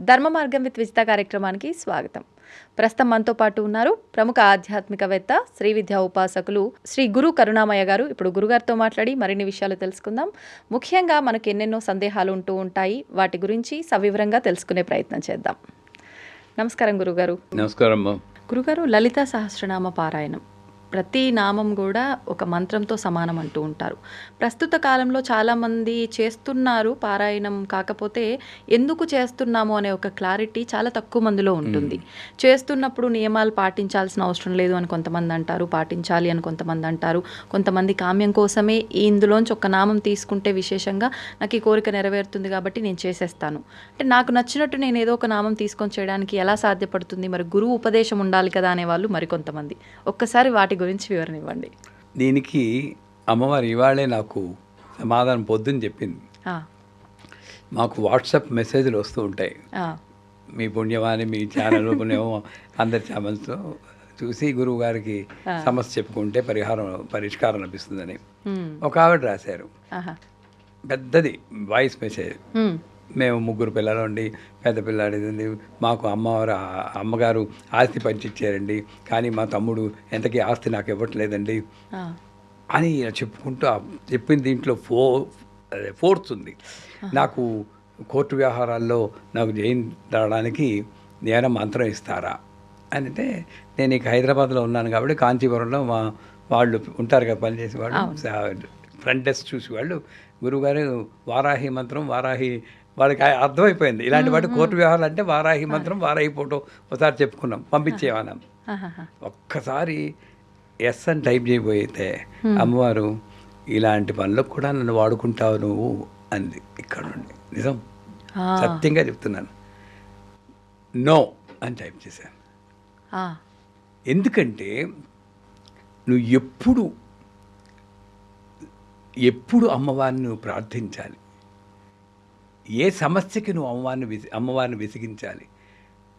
Dharma Margam with Vijitha కార్యక్రమానికి స్వాగతం. ప్రస్తుతం మనతో పాటు ఉన్నారు ప్రముఖ ఆధ్యాత్మికవేత్త శ్రీ విద్యా ఉపాసకులు శ్రీ గురు కరుణామయ్య గారు. ఇప్పుడు గురుగారితో మాట్లాడి మరిన్ని విషయాలు తెలుసుకుందాం. ముఖ్యంగా మనకు ఎన్నెన్నో సందేహాలు ఉంటూ ఉంటాయి. వాటి గురించి సవివరంగా తెలుసుకునే ప్రయత్నం చేద్దాం. నమస్కారం గురుగారు. నమస్కారం గురుగారు లలిత సహస్రనామ పారాయణం. ప్రతి నామం కూడా ఒక మంత్రంతో సమానం అంటూ ఉంటారు. ప్రస్తుత కాలంలో చాలామంది చేస్తున్నారు పారాయణం కాకపోతే ఎందుకు చేస్తున్నాము అనే ఒక క్లారిటీ చాలా తక్కువ మందిలో ఉంటుంది. చేస్తున్నప్పుడు నియమాలు పాటించాల్సిన అవసరం లేదు అని కొంతమంది అంటారు పాటించాలి అని కొంతమంది అంటారు. కొంతమంది కామ్యం కోసమే ఇందులోంచి ఒక నామం తీసుకుంటే విశేషంగా నాకు ఈ కోరిక నెరవేరుతుంది కాబట్టి నేను చేసేస్తాను. అంటే నాకు నచ్చినట్టు నేను ఏదో ఒక నామం తీసుకొని చేయడానికి ఎలా సాధ్యపడుతుంది? మరి గురువు ఉపదేశం ఉండాలి కదా అనే వాళ్ళు మరికొంతమంది ఒక్కసారి వాటి గురించి వివరణ ఇవ్వండి దీనికి అమ్మవారు ఇవాళే నాకు సమాధానం పొద్దున్న చెప్పింది. మాకు వాట్సాప్ మెసేజ్లు వస్తూ ఉంటాయి. మీ పుణ్యమాని మీ ఛానల్ పుణ్యమో అందరి ఛానల్స్తో చూసి గురువు గారికి సమస్య చెప్పుకుంటే పరిహారం పరిష్కారం లభిస్తుందని. ఒక ఆవిడ రాశారు. పెద్దది వాయిస్ మెసేజ్. మేము ముగ్గురు పిల్లలు ఉండి పెద్ద పిల్లాడిది మాకు అమ్మవారు అమ్మగారు ఆస్తి పంచిచ్చారండి. కానీ మా తమ్ముడు ఎంతకీ ఆస్తి నాకు ఇవ్వట్లేదండి అని చెప్పుకుంటూ చెప్పిన దీంట్లో ఫో అదే ఫోర్స్ ఉంది. నాకు కోర్టు వ్యవహారాల్లో నాకు జైన్ రావడానికి నేను మంత్రం ఇస్తారా? అని అంటే నేను ఇక హైదరాబాద్లో ఉన్నాను కాబట్టి కాంచీపురంలో మా వాళ్ళు ఉంటారు కదా పనిచేసే వాళ్ళు ఫ్రంట్ డెస్క్ చూసి వాళ్ళు గురువుగారు వారాహి మంత్రం వారాహి వాళ్ళకి అర్థమైపోయింది. ఇలాంటి వాటి కోర్టు వ్యవహారాలు అంటే వారాహి మంత్రం వారాహి ఫోటో ఒకసారి చెప్పుకున్నాం పంపించేవాళ్ళం. ఒక్కసారి ఎస్ అని టైప్ చేయబోయితే అమ్మవారు ఇలాంటి పనులకు కూడా నన్ను వాడుకుంటావు నువ్వు అంది ఇక్కడ నుండి. నిజం? సత్యంగా చెప్తున్నాను. నో అని టైప్ చేశాను. ఎందుకంటే నువ్వు ఎప్పుడు ఎప్పుడు అమ్మవారిని నువ్వు ప్రార్థించాలి. ఏ సమస్యకి నువ్వు అమ్మవారిని విసి అమ్మవారిని విసిగించాలి?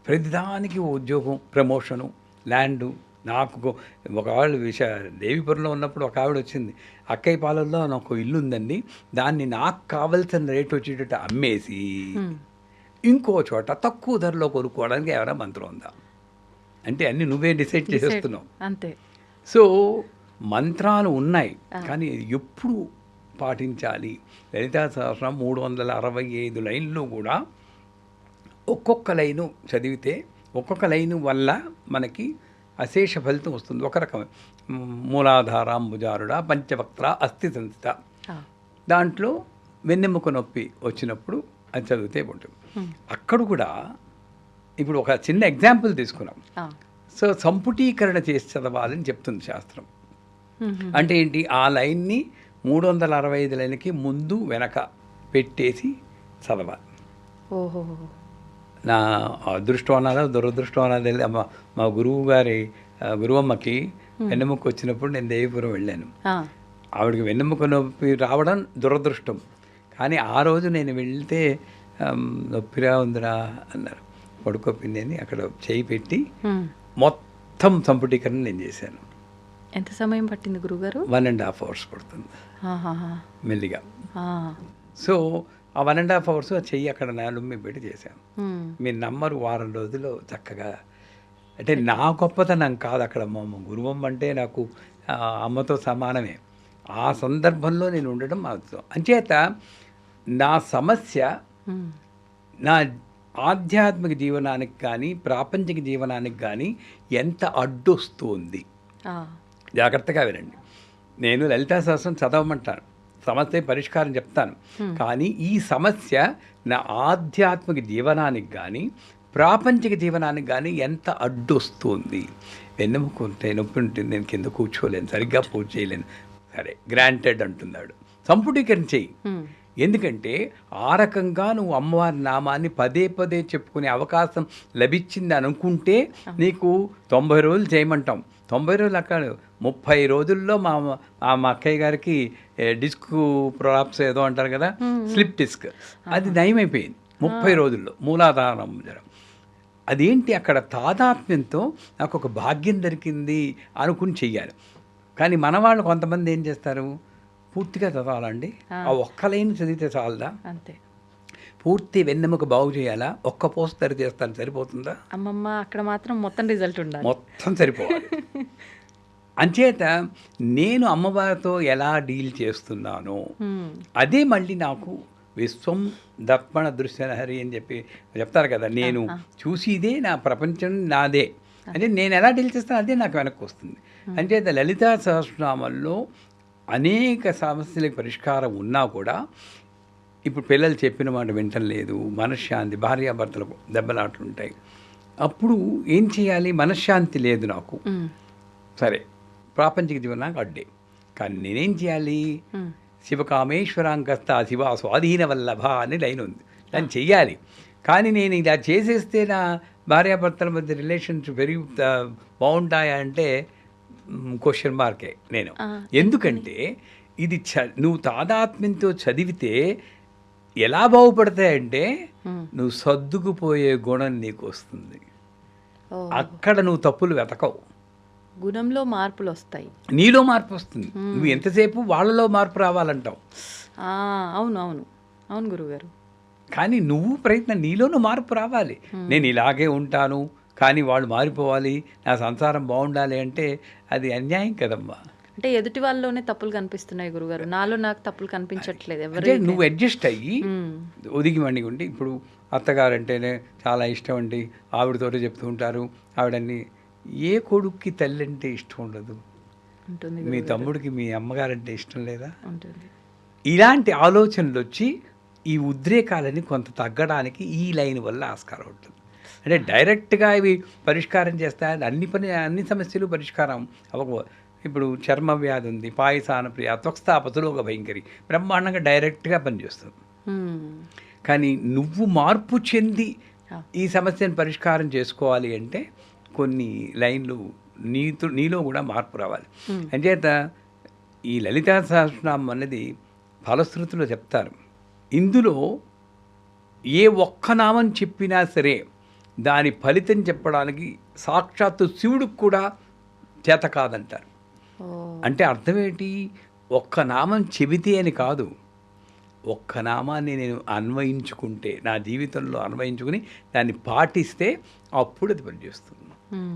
ప్రతిదానికి ఉద్యోగం ప్రమోషను ల్యాండు నాకు ఒక ఆవిడ విష దేవిపురంలో ఉన్నప్పుడు ఒక ఆవిడ వచ్చింది. అక్కయ్య పాలల్లో నాకు ఇల్లు ఉందండి దాన్ని నాకు కావలసిన రేట్ వచ్చేటట్టు అమ్మేసి ఇంకో చోట తక్కువ ధరలో కొనుక్కోవడానికి ఎవరైనా మంత్రం ఉందా? అంటే అన్ని నువ్వే డిసైడ్ చేసేస్తున్నావు అంతే. సో మంత్రాలు ఉన్నాయి. కానీ ఎప్పుడు పాటించాలి. లలితా సహస్రం మూడు వందల అరవై ఐదు లైన్లు కూడా ఒక్కొక్క లైను చదివితే ఒక్కొక్క లైను వల్ల మనకి అశేష ఫలితం వస్తుంది. ఒక రకం. మూలాధారాంబుజారుడ పంచవక్త్ర అస్థి సంస్థ దాంట్లో వెన్నెముక నొప్పి వచ్చినప్పుడు అది చదివితే ఉంటుంది. అక్కడ కూడా ఇప్పుడు ఒక చిన్న ఎగ్జాంపుల్ తీసుకున్నాం. సో సంపుటీకరణ చేసి చదవాలని చెప్తుంది శాస్త్రం. అంటే ఏంటి? ఆ లైన్ని మూడు వందల అరవై ఐదు లైన్కి ముందు వెనక పెట్టేసి చదవాలి. ఓహో. నా అదృష్టం అన్నదా దురదృష్టం అన్నది. మా గురువు గారి గురువమ్మకి వెన్నెముక వచ్చినప్పుడు నేను దేవిపురం వెళ్ళాను. ఆవిడకి వెన్నెముక నొప్పి రావడం దురదృష్టం. కానీ ఆ రోజు నేను వెళ్తే నొప్పిరా ఉందిరా అన్నారు. పడుకోపిండి అని అక్కడ చేయి పెట్టి. మొత్తం సంపుటీకరణ నేను చేశాను. ఎంత సమయం పట్టింది గురుగారు? వన్ అండ్ హాఫ్ అవర్స్ పడుతుంది. మెల్లిగా. సో ఆ వన్ అండ్ హాఫ్ అవర్స్ చెయ్యి అక్కడ నాలుగు పెట్టి చేశాను. మీరు నమ్మరు వారం రోజులు చక్కగా. అంటే నా గొప్పతనం కాదు అక్కడ. మా మా గురువమ్మ అంటే నాకు అమ్మతో సమానమే. ఆ సందర్భంలో నేను ఉండడం మా అదృష్టం. అంచేత నా సమస్య నా ఆధ్యాత్మిక జీవనానికి కానీ ప్రాపంచిక జీవనానికి కానీ ఎంత అడ్డొస్తుంది. జాగ్రత్తగా వినండి. నేను లలితా సహస్రం చదవమంటాను. సమస్య పరిష్కారం చెప్తాను. కానీ ఈ సమస్య నా ఆధ్యాత్మిక జీవనానికి కానీ ప్రాపంచిక జీవనానికి కానీ ఎంత అడ్డొస్తుంది? వెన్నెముక ఉంటే నొప్పి ఉంటుంది. నేను కింద కూర్చోలేను. సరిగ్గా పూజ చేయలేను. సరే గ్రాంటెడ్ అంటున్నాడు. సంపుటీకరణ చెయ్యి. ఎందుకంటే ఆ రకంగా నువ్వు అమ్మవారి నామాన్ని పదే పదే చెప్పుకునే అవకాశం లభించింది అనుకుంటే నీకు తొంభై రోజులు చేయమంటాం. తొంభై రోజులు అక్కడ. ముప్పై రోజుల్లో మా మా అక్కయ్య గారికి డిస్క్ ప్రొలాప్స్ ఏదో అంటారు కదా స్లిప్ డిస్క్. అది నయమైపోయింది. ముప్పై రోజుల్లో మూలాధారం అదేంటి అక్కడ తాదాత్మ్యంతో నాకు ఒక భాగ్యం దొరికింది అనుకుని చెయ్యాలి. కానీ మన వాళ్ళు కొంతమంది ఏం చేస్తారు? పూర్తిగా చదవాలండి ఆ ఒక్క లైన్ చదివితే చాలదా? అంతే. పూర్తి వెన్నెముక బాగు చేయాలా? ఒక్క పోస్తరి చేస్తాను సరిపోతుందా? అమ్మమ్మ అక్కడ మాత్రం మొత్తం రిజల్ట్ ఉండాలి. మొత్తం సరిపోవాలి. అంచేత నేను అమ్మవారితో ఎలా డీల్ చేస్తున్నానో. అదే మళ్ళీ నాకు విశ్వం దర్పణ దృశ్యహరి అని చెప్పి చెప్తారు కదా నేను చూసిదే నా ప్రపంచం నాదే. అంటే నేను ఎలా డీల్ చేస్తాను అదే నాకు వెనక్కి వస్తుంది. అంచేత లలితా సహస్రనామంలో అనేక సమస్యలకు పరిష్కారం ఉన్నా కూడా ఇప్పుడు పిల్లలు చెప్పిన మాట వింటలేదు. మనశ్శాంతి భార్యాభర్తలకు దెబ్బలాట్లు ఉంటాయి అప్పుడు ఏం చేయాలి? మనశ్శాంతి లేదు నాకు. సరే ప్రాపంచిక జీవనానికి అడ్డే. కానీ నేనేం చేయాలి. శివకామేశ్వరాంకస్త శివ స్వాధీన వల్లభ అని లైన్ ఉంది. దాన్ని చెయ్యాలి. కానీ నేను ఇలా చేసేస్తే నా భార్యాభర్తల మధ్య రిలేషన్స్ పెరిగి బాగుంటాయా అంటే క్వశ్చన్ మార్కే నేను. ఎందుకంటే ఇది చ నువ్వు తాదాత్మ్యంతో చదివితే ఎలా బాగుపడతాయంటే. నువ్వు సర్దుకుపోయే గుణం నీకు వస్తుంది అక్కడ నువ్వు తప్పులు వెతకవు. గుణంలో మార్పులు వస్తాయి నీలో మార్పు వస్తుంది నువ్వు ఎంతసేపు వాళ్ళలో మార్పు రావాలంటావు. అవును అవును. అవును గురుగారు కానీ నువ్వు ప్రయత్నం నీలోనూ మార్పు రావాలి. నేను ఇలాగే ఉంటాను కానీ వాళ్ళు మారిపోవాలి నా సంసారం బాగుండాలి అంటే అది అన్యాయం కదమ్మా. అంటే ఎదుటి వాళ్ళలోనే తప్పులు కనిపిస్తున్నాయి గురుగారు. నాలో నాకు తప్పులు కనిపించట్లేదు ఎవరు నువ్వు అడ్జస్ట్ అయ్యి ఒదిగి వండి ఇప్పుడు అత్తగారంటేనే చాలా ఇష్టం అండి. ఆవిడతోటే చెప్తూ ఉంటారు. ఆవిడన్ని ఏ కొడుక్కి తల్లి అంటే ఇష్టం ఉండదు. మీ తమ్ముడికి మీ అమ్మగారంటే ఇష్టం లేదా? ఇలాంటి ఆలోచనలు వచ్చి ఈ ఉద్రేకాలని కొంత తగ్గడానికి ఈ లైన్ వల్ల ఆస్కారం ఉంటుంది. అంటే డైరెక్ట్గా ఇవి పరిష్కారం చేస్తాయని అన్ని పని అన్ని సమస్యలు పరిష్కారం అవ్వక ఇప్పుడు చర్మ వ్యాధి ఉంది పాయసాన ప్రియ త్వక్స్థాపతులు ఒక భయంకరి బ్రహ్మాండంగా డైరెక్ట్గా పనిచేస్తుంది. కానీ నువ్వు మార్పు చెంది. ఈ సమస్యను పరిష్కారం చేసుకోవాలి అంటే కొన్ని లైన్లు నీతో నీలో కూడా మార్పు రావాలి. అంచేత ఈ లలితా సహస్రనామం అనేది ఫలశ్రుతిలో చెప్తారు. ఇందులో ఏ ఒక్క నామం చెప్పినా సరే దాని ఫలితం చెప్పడానికి సాక్షాత్తు శివుడికి కూడా చేత కాదంటారు. అంటే అర్థం ఏంటి ఒక్క నామం చెబితే అని కాదు. ఒక్క నామాన్ని నేను అన్వయించుకుంటే నా జీవితంలో అన్వయించుకుని దాన్ని పాటిస్తే అప్పుడు అది పనిచేస్తుంది.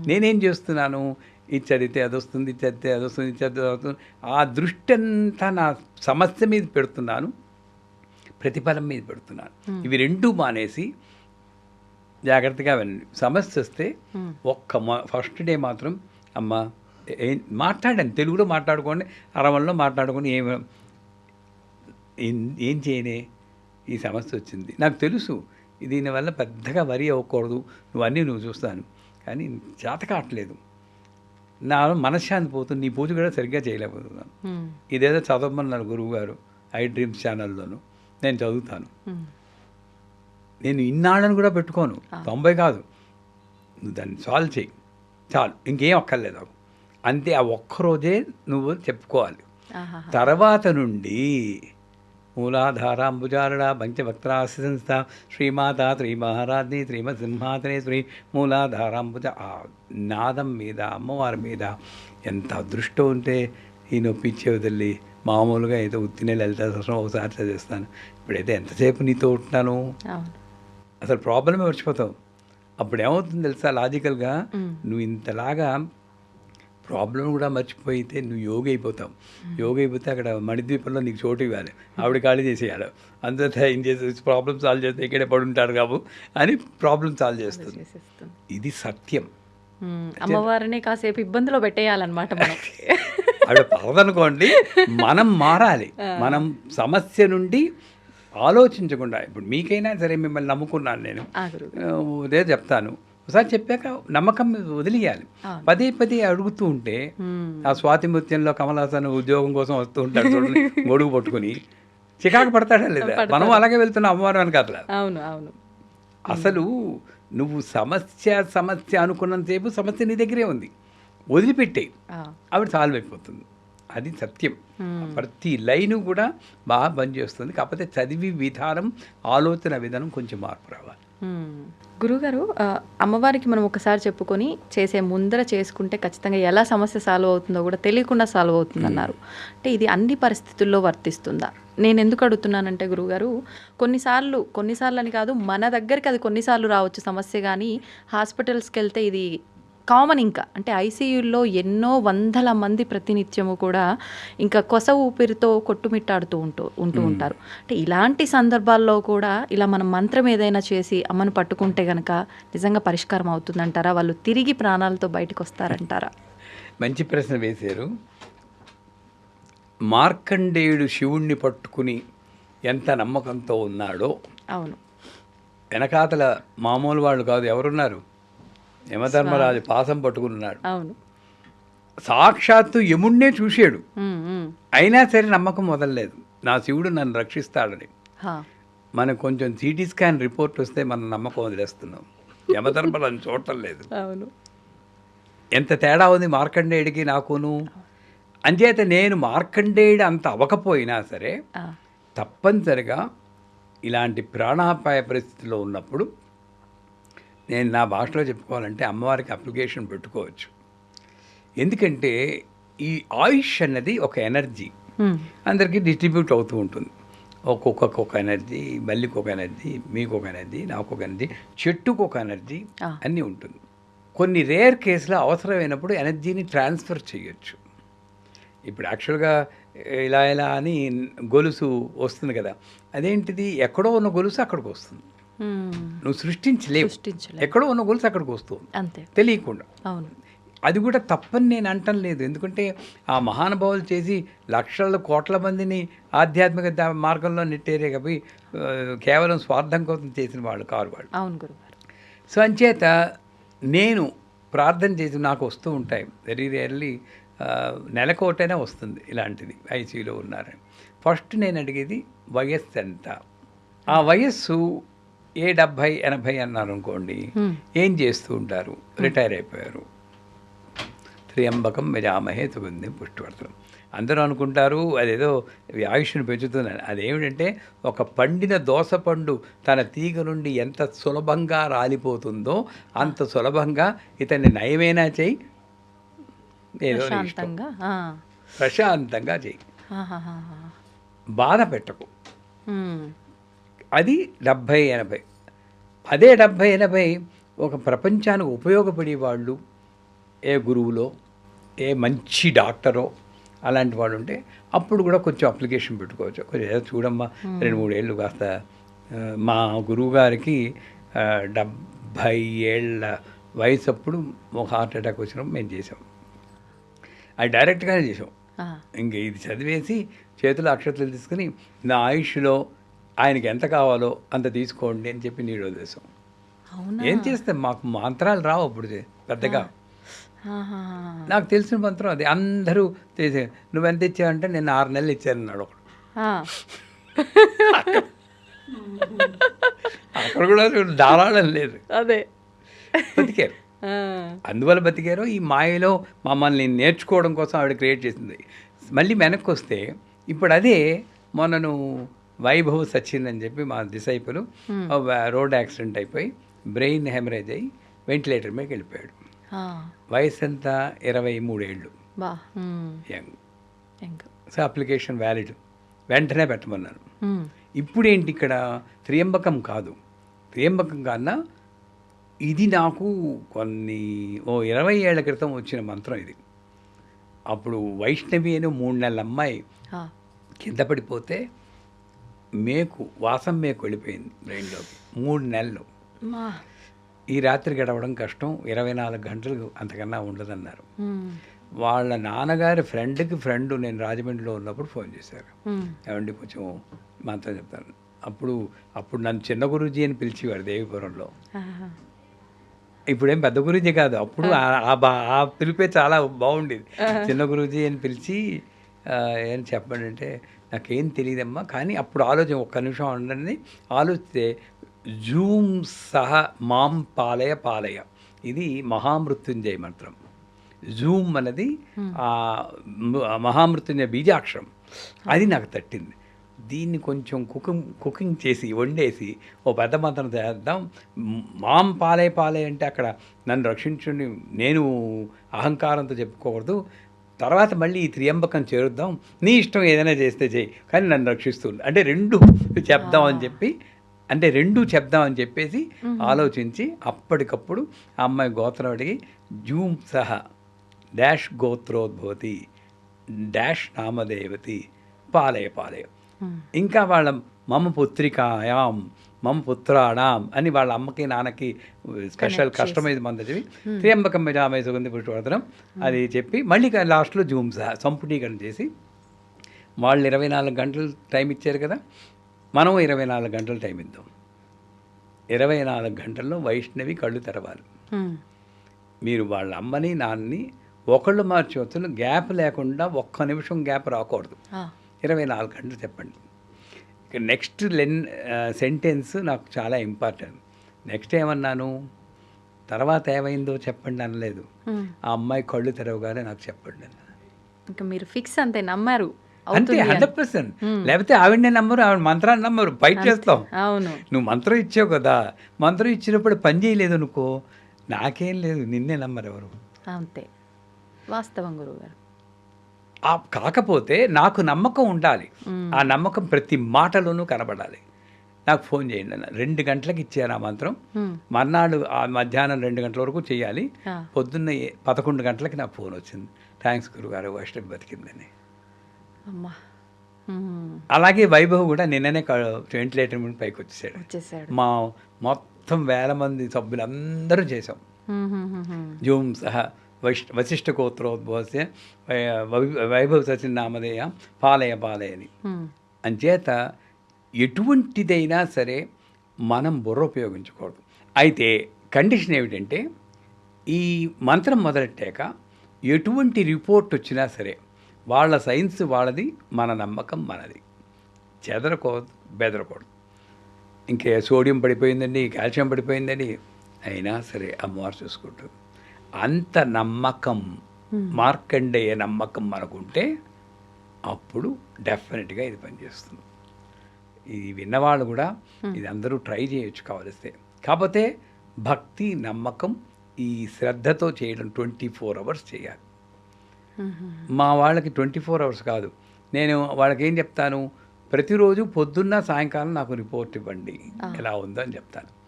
నేనేం చేస్తున్నాను? ఇది చదివితే అది వస్తుంది ఇది చదివితే అది వస్తుంది ఇది చదివితే వస్తుంది. ఆ దృష్టి అంతా నా సమస్య మీద పెడుతున్నాను. ప్రతిఫలం మీద పెడుతున్నాను. ఇవి రెండూ మానేసి జాగ్రత్తగా వెళ్ళండి. సమస్య వస్తే. ఒక్క మా ఫస్ట్ డే మాత్రం అమ్మ మాట్లాడండి. తెలుగులో మాట్లాడుకోండి అరవల్లో మాట్లాడుకొని ఏం ఏం చేయనే ఈ సమస్య వచ్చింది. నాకు తెలుసు దీనివల్ల పెద్దగా వరి అవ్వకూడదు నువ్వు అన్నీ నువ్వు చూస్తాను. కానీ చేత కావట్లేదు నా మనశ్శాంతి పోతుంది నీ పూజ కూడా సరిగ్గా చేయలేకపోతున్నాను. ఇదేదో చదవమన్నారు గురువు గారు ఐ డ్రీమ్స్ ఛానల్లోను. నేను చదువుతాను. నేను ఇన్నాళ్ళని కూడా పెట్టుకోను. తొంభై కాదు. నువ్వు దాన్ని సాల్వ్ చేయి. చాలు. ఇంకేం అక్కర్లేదు నాకు. అంతే ఆ ఒక్కరోజే నువ్వు చెప్పుకోవాలి. తర్వాత నుండి మూలాధారాంబుజారణ పంచభక్త్రాస్య సంస్థ శ్రీమాత శ్రీ మహారాజ్ని శ్రీమద్ సింహాసనే శ్రీ మూలాధారాంబుజ. ఆ నాదం మీద అమ్మవారి మీద ఎంత అదృష్టం ఉంటే ఈ నొప్పిచ్చే వదిలి మామూలుగా ఏదో ఉత్తినే లలిత సహస్రం ఒకసారి చదివిస్తాను. ఇప్పుడైతే ఎంతసేపు నీతో ఉంటున్నాను? అసలు ప్రాబ్లమే మర్చిపోతావు. అప్పుడు ఏమవుతుంది తెలుసా లాజికల్గా? నువ్వు ఇంతలాగా ప్రాబ్లం కూడా మర్చిపోయితే నువ్వు యోగి అయిపోతావు యోగి అయిపోతే అక్కడ మణిద్వీపంలో నీకు చోటు ఇవ్వాలి. ఆవిడ ఖాళీ చేసేయాలి. అంతా ఏం చేసి ప్రాబ్లం సాల్వ్ చేస్తే ఇక్కడే పడుంటారు కావు అని ప్రాబ్లం సాల్వ్ చేస్తుంది. ఇది సత్యం. మ్మ్. అమ్మవారిని కాసేపు ఇబ్బందిలో పెట్టేయాలన్నమాట మనం. ఆవిడ పరదనుకోండి మనం మారాలి. మనం సమస్య నుండి ఆలోచించకుండా ఇప్పుడు మీకైనా సరే మిమ్మల్ని నమ్ముకున్నాను నేను. ఉదయం చెప్తాను. ఒకసారి చెప్పాక నమ్మకం వదిలేయాలి. పదే పదే అడుగుతూ ఉంటే. ఆ స్వాతి ముత్యంలో కమలాసన్ ఉద్యోగం కోసం వస్తూ ఉంటాడు చూడండి గొడుగు పట్టుకుని. చికాకు పడతాడా లేదా. మనం అలాగే వెళ్తున్నాం అమ్మవారు అని అవును అవును. అసలు నువ్వు సమస్య సమస్య అనుకున్నంతసేపు సమస్య నీ దగ్గరే ఉంది. వదిలిపెట్టే. ఆవిడ సాల్వ్ అయిపోతుంది అది సత్యం. ప్రతి లైను కూడా బాగా పనిచేస్తుంది. కాకపోతే చదివి విధానం ఆలోచన విధానం కొంచెం మార్పు రావాలి. గురుగారు అమ్మవారికి మనం ఒకసారి చెప్పుకొని చేసే ముందర చేసుకుంటే ఖచ్చితంగా ఎలా సమస్య సాల్వ్ అవుతుందో కూడా తెలియకుండా సాల్వ్ అవుతుంది అన్నారు అంటే ఇది అన్ని పరిస్థితుల్లో వర్తిస్తుందా? నేను ఎందుకు అడుగుతున్నానంటే గురుగారు కొన్నిసార్లు కొన్నిసార్లు అని కాదు మన దగ్గరికి అది కొన్నిసార్లు రావచ్చు సమస్య కానీ హాస్పిటల్స్కి వెళ్తే ఇది కామన్ ఇంకా. అంటే ఐసీయూల్లో ఎన్నో వందల మంది ప్రతినిత్యము కూడా ఇంకా కొస ఊపిరితో కొట్టుమిట్టాడుతూ ఉంటూ ఉంటూ ఉంటారు. అంటే ఇలాంటి సందర్భాల్లో కూడా ఇలా మనం మంత్రం ఏదైనా చేసి అమ్మను పట్టుకుంటే గనక నిజంగా పరిష్కారం అవుతుందంటారా? వాళ్ళు తిరిగి ప్రాణాలతో బయటకు వస్తారంటారా మంచి ప్రశ్న వేశారు. మార్కండేయుడు శివుణ్ణి పట్టుకుని ఎంత నమ్మకంతో ఉన్నాడో అవును. వెనకాతల మామూలు వాళ్ళు కాదు ఎవరున్నారు? యమధర్మరాజు పాసం పట్టుకున్నాడు. అవును. సాక్షాత్తు యముణ్ణే చూశాడు. అయినా సరే నమ్మకం వదలలేదు. నా శివుడు నన్ను రక్షిస్తాడని. మనకు కొంచెం సిటీ స్కాన్ రిపోర్ట్ వస్తే మనం నమ్మకం వదిలేస్తున్నాం. యమధర్మరాజు చూడటం లేదు అవును. ఎంత తేడా ఉంది మార్కండేయుడికి నాకును? అంచేత నేను మార్కండేయుడు అంత అవ్వకపోయినా సరే తప్పనిసరిగా ఇలాంటి ప్రాణాపాయ పరిస్థితిలో ఉన్నప్పుడు నేను నా భాషలో చెప్పుకోవాలంటే అమ్మవారికి అప్లికేషన్ పెట్టుకోవచ్చు. ఎందుకంటే ఈ ఆయుష్ అన్నది ఒక ఎనర్జీ. అందరికీ డిస్ట్రిబ్యూట్ అవుతూ ఉంటుంది. ఒక్కొక్కరికి ఒక ఎనర్జీ బల్లికి ఒక ఎనర్జీ మీకు ఒక ఎనర్జీ నాకు ఒక ఎనర్జీ చెట్టుకు ఒక ఎనర్జీ. అన్నీ ఉంటుంది. కొన్ని రేర్ కేసులో అవసరమైనప్పుడు ఎనర్జీని ట్రాన్స్ఫర్ చేయొచ్చు. ఇప్పుడు యాక్చువల్గా ఇలా ఇలా అని గొలుసు వస్తుంది కదా. అదేంటిది? ఎక్కడో ఉన్న గొలుసు అక్కడికి వస్తుంది. నువ్వు సృష్టించలేవు. సృష్టించలేం. ఎక్కడో ఉన్న గొలుసు అక్కడికి వస్తుంది. అంతే. తెలియకుండా. అవును. అది కూడా తప్పని నేను అంటం లేదు. ఎందుకంటే ఆ మహానుభావులు చేసి లక్షల కోట్ల మందిని ఆధ్యాత్మిక మార్గంలో నెట్టేరే కాబట్టి కేవలం స్వార్థం కోసం చేసిన వాళ్ళు కారు వాళ్ళు. అవును గురుగారు. సో అంచేత నేను ప్రార్థన చేసి నాకు వస్తూ ఉంటాయి. వెరీ రేర్లీ నెలకోటైనా వస్తుంది ఇలాంటిది ఐసీయూలో ఉన్నారని. ఫస్ట్ నేను అడిగేది వయస్సు ఎంత? ఆ వయస్సు ఏ డెబ్భై ఎనభై అన్నారు అనుకోండి. ఏం చేస్తూ ఉంటారు రిటైర్ అయిపోయారు త్రియంబకం యజామహే సుగంధం పుష్టివర్తనం అందరూ అనుకుంటారు అదేదో ఆయుష్ను పెంచుతుందని అదేమిటంటే ఒక పండిన దోసపండు తన తీగ నుండి ఎంత సులభంగా రాలిపోతుందో అంత సులభంగా ఇతన్ని నయమైనా చేయి ఏదో. ప్రశాంతంగా చేయి. బాధ పెట్టకు. అది డెబ్భై ఎనభై. అదే డెబ్భై ఎనభై ఒక ప్రపంచానికి ఉపయోగపడే వాళ్ళు ఏ గురువులో ఏ మంచి డాక్టరో అలాంటి వాళ్ళు ఉంటే అప్పుడు కూడా కొంచెం అప్లికేషన్ పెట్టుకోవచ్చు. కొంచెం ఏదో చూడమ్మా రెండు మూడేళ్ళు కాస్త ఆ, మా గురువు గారికి ఆ, డెబ్భై ఏళ్ళ వయసు అప్పుడు ఒక హార్ట్ అటాక్ వచ్చినప్పుడు మేము చేసాం అది డైరెక్ట్గానే చేసాం. ఇంక ఇది చదివేసి చేతులు అక్షతలు తీసుకుని నా ఆయుష్లో ఆయనకి ఎంత కావాలో అంత తీసుకోండి అని చెప్పి నీడు వదిలేసాం అవునా? ఏం చేస్తాం మాకు మంత్రాలు రావు అప్పుడు పెద్దగా. నాకు తెలిసిన మంత్రం అది. అందరూ చేసే నువ్వు ఎంత ఇచ్చావంటే నేను ఆరు నెలలు ఇచ్చానన్నాడు ఒకడు. ఆ. అక్కడ కూడా ధారాళం లేదు. అదే. బతికారు. అందువల్ల బతికారో. ఈ మాయలో మమ్మల్ని నేర్చుకోవడం కోసం ఆవిడ క్రియేట్ చేసింది. మళ్ళీ వెనక్కి వస్తే ఇప్పుడు అదే మొన్నను వైభవ్ సచిన్ అని చెప్పి మా డిసైపులు రోడ్ యాక్సిడెంట్ అయిపోయి బ్రెయిన్ హెమరేజ్ అయ్యి వెంటిలేటర్ మీదకి వెళ్ళిపోయాడు. వయసు ఎంత ఇరవై మూడేళ్ళు. యంగ్. So application valid. వెంటనే పెట్టమన్నాను ఉమ్. ఇప్పుడేంటి ఇక్కడ? త్రియంబకం కాదు. త్రియంబకం కన్నా ఇది నాకు కొన్ని ఓ ఇరవై ఏళ్ళ క్రితం వచ్చిన మంత్రం ఇది. అప్పుడు వైష్ణవి అని మూడు నెలల అమ్మాయి. కింద పడిపోతే మేకు వాసం మేకు వెళ్ళిపోయింది బ్రెయిన్లోకి మూడు నెలలు. ఈ రాత్రి గడవడం కష్టం. ఇరవై నాలుగు గంటలు అంతకన్నా ఉండదన్నారు. వాళ్ళ నాన్నగారి ఫ్రెండ్కి ఫ్రెండ్ నేను రాజమండ్రిలో ఉన్నప్పుడు ఫోన్ చేశారు. ఏమండి కొంచెం మంత్రం చెప్తాను. అప్పుడు అప్పుడు నన్ను చిన్న గురూజీ అని పిలిచేవాడు దేవిపురంలో. ఇప్పుడేం పెద్ద గురూజీ కాదు. అప్పుడు ఆ- పిలిపే చాలా బాగుండేది. చిన్న గురూజీ అని పిలిచి ఏం చెప్పండి అంటే నాకేం తెలియదమ్మా కానీ అప్పుడు ఆలోచన ఒక్క నిమిషం ఉండండి. ఆలోచిస్తే జూమ్ సహ మాం పాలయ పాలయ. ఇది మహామృత్యుంజయ మంత్రం. జూమ్ అన్నది మహామృత్యుంజయ బీజాక్షరం. అది నాకు తట్టింది. దీన్ని కొంచెం కుకింగ్ కుకింగ్ చేసి వండేసి ఓ పెద్ద మంత్రం చేద్దాం మ్, మాం పాలే పాలే అంటే అక్కడ నన్ను రక్షించుని నేను అహంకారంతో చెప్పుకోకూడదు. తర్వాత మళ్ళీ ఈ త్రియంబకం చేరుద్దాం. నీ ఇష్టం ఏదైనా చేస్తే చేయి కానీ నన్ను రక్షిస్తుంది అంటే రెండు చెప్దాం అని చెప్పి అంటే రెండు చెప్దాం అని చెప్పేసి ఆలోచించి అప్పటికప్పుడు ఆ అమ్మాయి గోత్రం అడిగి జూమ్ సహ డాష్ గోత్రోద్భవతి డాష్ నామదేవతి పాలయ పాలయ. ఇంకా వాళ్ళ మమ పుత్రికాయాం మమ పుత్రాణం అని వాళ్ళ అమ్మకి నాన్నకి స్పెషల్ కస్టమైజ్ మంది చెప్పి త్రియంబకం జామయ సుగంధి పుష్పవర్ధనం అది చెప్పి మళ్ళీ లాస్ట్లో జూమ్ సంపుటీకరణ చేసి వాళ్ళు ఇరవై నాలుగు గంటలు టైం ఇచ్చారు కదా మనం ఇరవై నాలుగు గంటలు టైం ఇద్దాం. ఇరవై నాలుగు గంటల్లో వైష్ణవి కళ్ళు తెరవాలి. హ్మ్. మీరు వాళ్ళ అమ్మని నాన్నని ఒకళ్ళు మార్చవచ్చును గ్యాప్ లేకుండా ఒక్క నిమిషం గ్యాప్ రాకూడదు. ఇరవై నాలుగు గంటలు చెప్పండి. నెక్స్ట్ లెన్ సెంటెన్స్ నాకు చాలా ఇంపార్టెంట్. నెక్స్ట్ ఏమన్నాను? తర్వాత ఏమైందో చెప్పండి అనలేదు. ఆ అమ్మాయి కళ్ళు తెరవగానే నాకు చెప్పండి. ఇంకా మీరు ఫిక్స్ అంతే నమ్మారు. అంతే. Hundred percent. లేకపోతే ఆవిడనే నమ్మరు ఆవిడ మంత్రాన్ని నమ్మరు బయట చేస్తాం. అవును. నువ్వు మంత్రం ఇచ్చావు కదా మంత్రం ఇచ్చినప్పుడు పని చేయలేదు అనుకో నాకేం లేదు నిన్నే నమ్మరు ఎవరు? అంతే. వాస్తవం గురువుగారు. ఆ కాకపోతే నాకు నమ్మకం ఉండాలి. ఆ నమ్మకం ప్రతి మాటలోనూ కనబడాలి. నాకు ఫోన్ చేయండి అన్న. రెండు గంటలకు ఇచ్చాను ఆ మంత్రం. మర్నాడు ఆ మధ్యాహ్నం రెండు గంటల వరకు చేయాలి. పొద్దున్న పదకొండు గంటలకి నాకు ఫోన్ వచ్చింది. థ్యాంక్స్ గురుగారు వైష్ణవి బతికిందని. అమ్మా. అలాగే వైభవ్ కూడా నిన్ననే వెంటిలేటర్ నుండి పైకి వచ్చేసాడు. మా మొత్తం వేల మంది సభ్యులందరూ చేసాం. జూమ్ సహ వైష్ వశిష్ఠ గోత్రోద్భవస్య వైభవ్ సచిన్ నామధేయ పాలయ పాలయని. అంచేత ఎటువంటిదైనా సరే మనం బుర్ర ఉపయోగించకూడదు. అయితే కండిషన్ ఏమిటంటే ఈ మంత్రం మొదలెట్టాక ఎటువంటి రిపోర్ట్ వచ్చినా సరే వాళ్ళ సైన్స్ వాళ్ళది మన నమ్మకం మనది. చెదరకూడదు బెదరకూడదు. ఇంకే సోడియం పడిపోయిందండి కాల్షియం పడిపోయిందని అయినా సరే అమ్మవారు చూసుకుంటుంది అంత నమ్మకం మార్కండేయ నమ్మకం మనకుంటే అప్పుడు డెఫినెట్గా ఇది పనిచేస్తుంది. ఇది విన్నవాళ్ళు కూడా ఇది అందరూ ట్రై చేయొచ్చు కావలిస్తే. కాకపోతే భక్తి నమ్మకం ఈ శ్రద్ధతో చేయడం ట్వంటీ ఫోర్ అవర్స్ చేయాలి. మా వాళ్ళకి ట్వంటీ ఫోర్ అవర్స్ కాదు. నేను వాళ్ళకి ఏం చెప్తాను? ప్రతిరోజు పొద్దున్న సాయంకాలం నాకు రిపోర్ట్ ఇవ్వండి. ఎలా ఉందో అని చెప్తాను.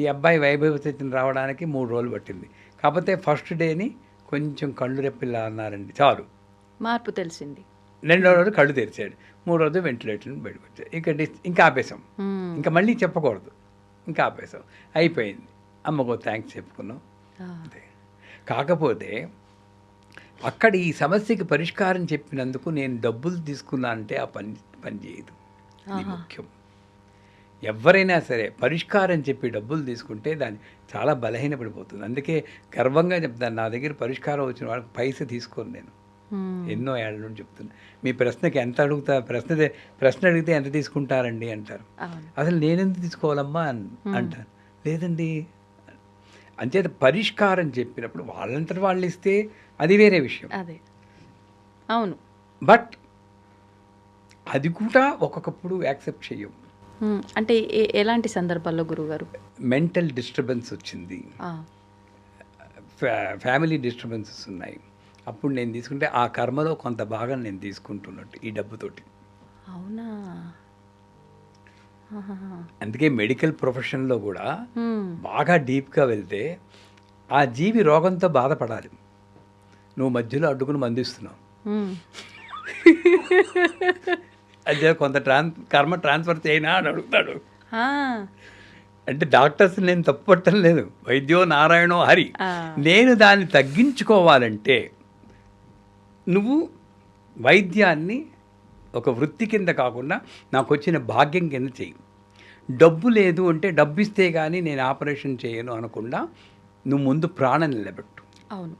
ఈ అబ్బాయి వైభవ స్థితిని రావడానికి మూడు రోజులు పట్టింది. కాకపోతే ఫస్ట్ డేని కొంచెం కళ్ళు రెప్పిల్లా అన్నారండి. చాలు. మార్పు తెలిసింది. రెండో రోజు కళ్ళు తెరిచాడు. మూడో రోజు వెంటిలేటర్ బయటకు వచ్చాడు ఇంకా ఇంకా హ్మ్. ఇంకా మళ్ళీ చెప్పకూడదు. ఇంకా ఆపేసాం అయిపోయింది. అమ్మకో థ్యాంక్స్ చెప్పుకున్నాం. కాకపోతే అక్కడ ఈ సమస్యకి పరిష్కారం చెప్పినందుకు నేను డబ్బులు తీసుకున్నా అంటే ఆ పని పని చేయదు. ముఖ్యం. ఎవరైనా సరే పరిష్కారం చెప్పి డబ్బులు తీసుకుంటే దాన్ని చాలా బలహీనపడిపోతుంది. అందుకే గర్వంగా చెప్తాను నా దగ్గర పరిష్కారం వచ్చిన వాళ్ళకి పైస తీసుకోను నేను. హ్మ్. ఎన్నో ఏళ్ళ నుండి చెప్తున్నా. మీ ప్రశ్నకి ఎంత అడుగుతా ప్రశ్న ప్రశ్న అడిగితే ఎంత తీసుకుంటారండి అంటారు. అసలు నేనెందుకు తీసుకోవాలమ్మా అని అంటాను లేదండి. అంచేత పరిష్కారం చెప్పినప్పుడు వాళ్ళంతటి వాళ్ళు ఇస్తే అది వేరే విషయం. అదే. అవును. బట్ అది కూడా ఒక్కొక్కప్పుడు యాక్సెప్ట్ హ్మ్. అంటే ఎలాంటి సందర్భాల్లో గురువుగారు? మెంటల్ డిస్టర్బెన్స్ వచ్చింది. ఫ్యామిలీ డిస్టర్బెన్సెస్ ఉన్నాయి. అప్పుడు నేను తీసుకుంటే ఆ కర్మలో కొంత భాగం నేను తీసుకుంటున్నట్టు ఈ డబ్బుతోటి. అవునా. అందుకే మెడికల్ ప్రొఫెషన్లో కూడా. బాగా డీప్గా వెళ్తే ఆ జీవి రోగంతో బాధపడాలి. నువ్వు మధ్యలో అడ్డుకుని మందిస్తున్నావు. అదే కొంత ట్రాన్స్ కర్మ ట్రాన్స్ఫర్ చేయనా అని అడుగుతాడు. అంటే డాక్టర్స్ నేను తప్పట్టం లేదు. వైద్యో నారాయణో హరి. నేను దాన్ని తగ్గించుకోవాలంటే నువ్వు వైద్యాన్ని ఒక వృత్తి కింద కాకుండా నాకు వచ్చిన భాగ్యం కింద చెయ్యి. డబ్బు లేదు అంటే డబ్బు ఇస్తే కానీ నేను ఆపరేషన్ చేయను అనకుండా నువ్వు ముందు ప్రాణం నిలబెట్టు. అవును.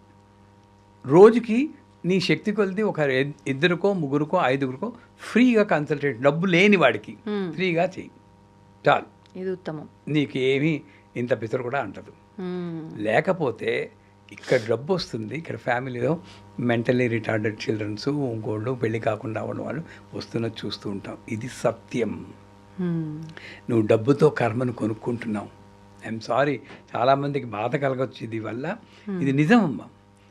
రోజుకి నీ శక్తి కొలిది ఒక ఇద్- ఇద్దరికో ముగ్గురికో ఐదుగురికో ఫ్రీగా కన్సల్టేషన్ డబ్బు లేని వాడికి ఫ్రీగా చెయ్యి. చాలు. ఇది ఉత్తమం. నీకు ఏమీ ఇంత పితరు కూడా అంటదు. లేకపోతే ఇక్కడ డబ్బు వస్తుంది ఇక్కడ ఫ్యామిలీలో మెంటలీ రిటార్డెడ్ చిల్డ్రన్స్ ఇంకోళ్ళు పెళ్ళి కాకుండా ఉన్న వాళ్ళు వస్తున్నది చూస్తూ ఉంటాం. ఇది సత్యం. నువ్వు డబ్బుతో కర్మను కొనుక్కుంటున్నావు. ఐఎమ్ సారీ చాలామందికి బాధ కలగచ్చు ఇది వల్ల. ఇది నిజమమ్మా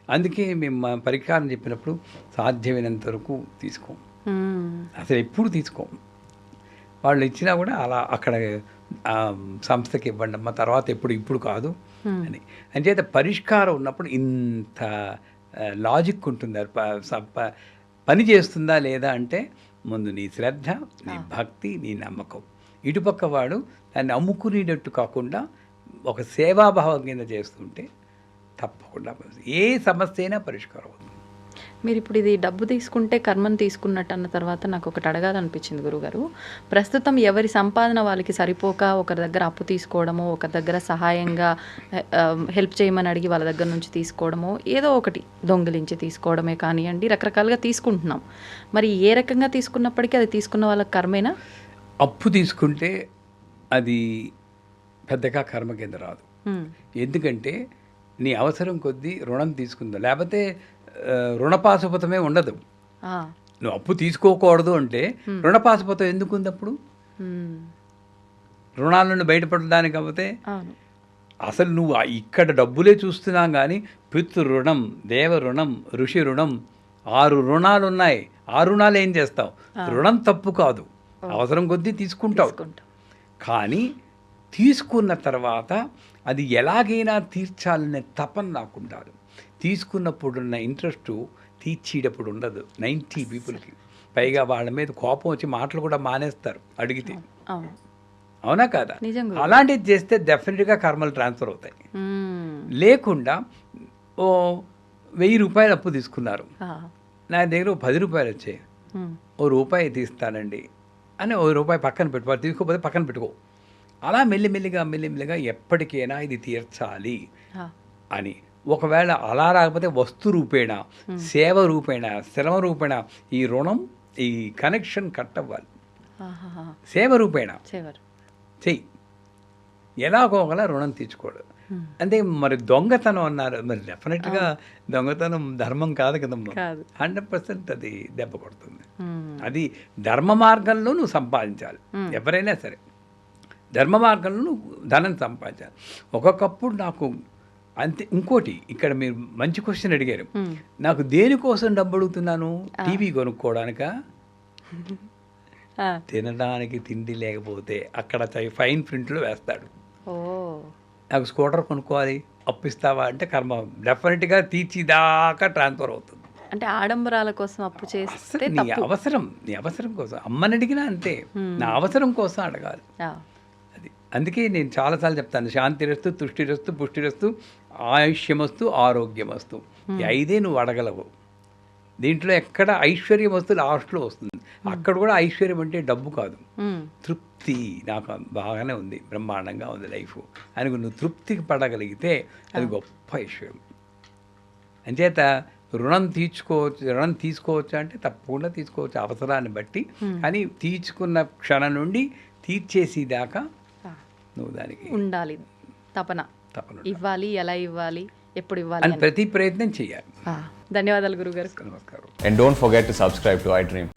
అందుకే మేము మా పరిష్కారం చెప్పినప్పుడు సాధ్యమైనంత వరకు తీసుకోం. అసలు ఎప్పుడు తీసుకోం వాళ్ళు ఇచ్చినా కూడా అలా అక్కడ సంస్థకి ఇవ్వండి అమ్మ తర్వాత ఎప్పుడు ఇప్పుడు కాదు అని. అంచేత పరిష్కారం ఉన్నప్పుడు ఇంత లాజిక్ ఉంటుంది. పని చేస్తుందా లేదా అంటే ముందు నీ శ్రద్ధ నీ భక్తి నీ నమ్మకం. ఇటుపక్క వాడు దాన్ని అమ్ముకునేటట్టు కాకుండా ఒక సేవాభావం కింద చేస్తుంటే తప్పకుండా ఏ సమస్య అయినా పరిష్కారం అవుతుంది. మీరు ఇప్పుడు ఇది డబ్బు తీసుకుంటే కర్మను తీసుకున్నట్టు అన్న తర్వాత నాకు ఒకటి అడగాలనిపించింది గురుగారు. ప్రస్తుతం ఎవరి సంపాదన వాళ్ళకి సరిపోక ఒకరి దగ్గర అప్పు తీసుకోవడమో ఒకరి దగ్గర సహాయంగా హెల్ప్ చేయమని అడిగి వాళ్ళ దగ్గర నుంచి తీసుకోవడమో ఏదో ఒకటి దొంగిలించి తీసుకోవడమే కానివ్వండి రకరకాలుగా తీసుకుంటున్నాం. మరి ఏ రకంగా తీసుకున్నప్పటికీ అది తీసుకున్న వాళ్ళకి కర్మేనా? అప్పు తీసుకుంటే అది పెద్దగా కర్మ కింద రాదు. ఎందుకంటే నీ అవసరం కొద్దీ రుణం తీసుకుందా. లేకపోతే రుణపాశుపతమే ఉండదు. నువ్వు అప్పు తీసుకోకూడదు అంటే రుణపాశుపతం ఎందుకు ఉంది అప్పుడు. రుణాల నుండి బయటపడడానికి కాకపోతే అసలు నువ్వు ఇక్కడ డబ్బులే చూస్తున్నాం కానీ పితృ రుణం దేవ రుణం ఋషి రుణం ఆరు రుణాలు ఉన్నాయి ఆ రుణాలు ఏం చేస్తావు? రుణం తప్పు కాదు. అవసరం కొద్దీ తీసుకుంటావు. తీసుకుంటాం. కానీ తీసుకున్న తర్వాత అది ఎలాగైనా తీర్చాలనే తపన నాకు ఉండాలి తీసుకున్నప్పుడున్న ఇంట్రెస్ట్ తీర్చేటప్పుడు ఉండదు నైంటీ పీపుల్కి. పైగా వాళ్ళ మీద కోపం వచ్చి మాటలు కూడా మానేస్తారు అడిగితే. అవును కాదా. అలాంటిది చేస్తే డెఫినెట్గా కర్మలు ట్రాన్స్ఫర్ అవుతాయి. లేకుండా ఓ వెయ్యి రూపాయలు అప్పు తీసుకున్నారు. నా దగ్గర పది రూపాయలు వచ్చాయి. ఓ రూపాయి తీస్తానండి అని ఓ రూపాయి పక్కన పెట్టుకోవాలి తీసుకోకపోతే పక్కన పెట్టుకో. అలా మెల్లిమెల్లిగా మెల్లిమెల్లిగా ఎప్పటికైనా ఇది తీర్చాలి. అని. ఒకవేళ అలా రాకపోతే వస్తు రూపేణ సేవ రూపేణ శ్రమ రూపేణ ఈ రుణం ఈ కనెక్షన్ కట్ అవ్వాలి. సేవ రూపేణ. చెయ్యి. ఎలాగోగలా రుణం తీర్చుకోడు. అంటే మరి దొంగతనం అన్నారు. మరి డెఫినెట్గా దొంగతనం ధర్మం కాదు కదమ్మా కాదు. హండ్రెడ్ పర్సెంట్ అది దెబ్బ కొడుతుంది. మ్మ్. అది ధర్మ మార్గంలో నువ్వు సంపాదించాలి. ఎవరైనా సరే. ధర్మ మార్గంలో నువ్వు ధనం సంపాదించాలి. ఒక్కొక్కప్పుడు నాకు అంతే ఇంకోటి ఇక్కడ మీరు మంచి క్వశ్చన్ అడిగారు. నాకు దేనికోసం డబ్బు అడుగుతున్నాను టీవీ కొనుక్కోవడానికా. తినడానికి తిండి లేకపోతే అక్కడ ఫైన్ ప్రింట్లో వేస్తాడు. నాకు స్కూటర్ కొనుక్కోవాలి అప్పిస్తావా అంటే కర్మ డెఫినెట్గా తీర్చిదాకా ట్రాన్స్ఫర్ అవుతుంది. అంటే ఆడంబరాల కోసం అప్పు చేస్తే నీ అవసరం నీ అవసరం కోసం. అమ్మని అడిగినా అంతే. నా అవసరం కోసం అడగాలి. అందుకే నేను చాలాసార్లు చెప్తాను శాంతిరస్తు తుష్టిరస్తు పుష్టిరస్తు ఆయుష్యమస్తు ఆరోగ్యమస్తు. ఈ ఐదే నువ్వు అడగలవు. దీంట్లో ఎక్కడ ఐశ్వర్యం వస్తు లాస్ట్లో వస్తుంది. అక్కడ కూడా ఐశ్వర్యం అంటే డబ్బు కాదు. తృప్తి నాకు బాగానే ఉంది బ్రహ్మాండంగా ఉంది లైఫ్. అని నువ్వు తృప్తికి పడగలిగితే అది గొప్ప ఐశ్వర్యం. అంచేత రుణం తీర్చుకోవచ్చు రుణం తీసుకోవచ్చు అంటే తప్పకుండా తీసుకోవచ్చు అవసరాన్ని బట్టి. కానీ తీర్చుకున్న క్షణం నుండి తీర్చేసి దాకా ఆ. నువ్వు దానికి ఉండాలి తపన తపన ఇవ్వాలి ఎలా ఇవ్వాలి ఎప్పుడు ఇవ్వాలి అని. ప్రతి ప్రయత్నం చేయాలి ఆ. ధన్యవాదాలు గురుగారు నమస్కారం And don't forget to subscribe to iDream.